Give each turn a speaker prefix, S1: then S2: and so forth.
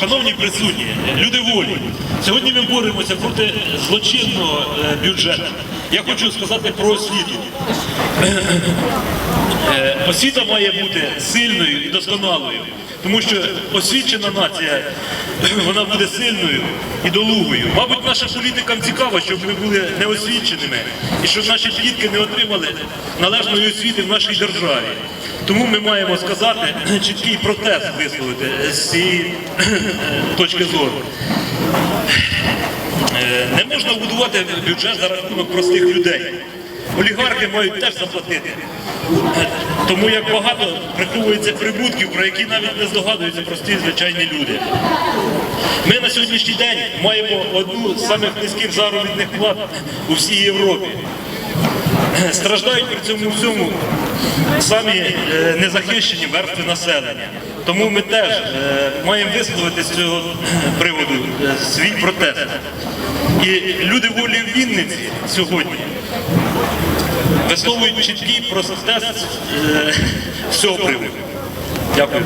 S1: Шановні присутні, люди волі, сьогодні ми боремося проти злочинного е, бюджету. Я хочу сказати про освіту. Е, Освіта має бути сильною і досконалою, тому що освічена нація вона буде сильною і долугою. Мабуть, нашим політикам цікаво, щоб ми були неосвіченими і щоб наші дітки не отримали належної освіти в нашій державі. Тому ми маємо сказати чіткий протест висловити з цієї точки зору. Можна будувати бюджет за рахунок простих людей. Олігархи мають теж заплатити. Тому як багато приховується прибутків, про які навіть не здогадуються прості звичайні люди. Ми на сьогоднішній день маємо одну з самих низьких заробітних плат у всій Європі. Страждають при цьому всьому самі е, незахищені верстви населення. Тому ми теж е, маємо висловити з цього приводу е, свій протест. І люди волі в Вінниці сьогодні висловують чіткий протест з цього приводу. Дякую.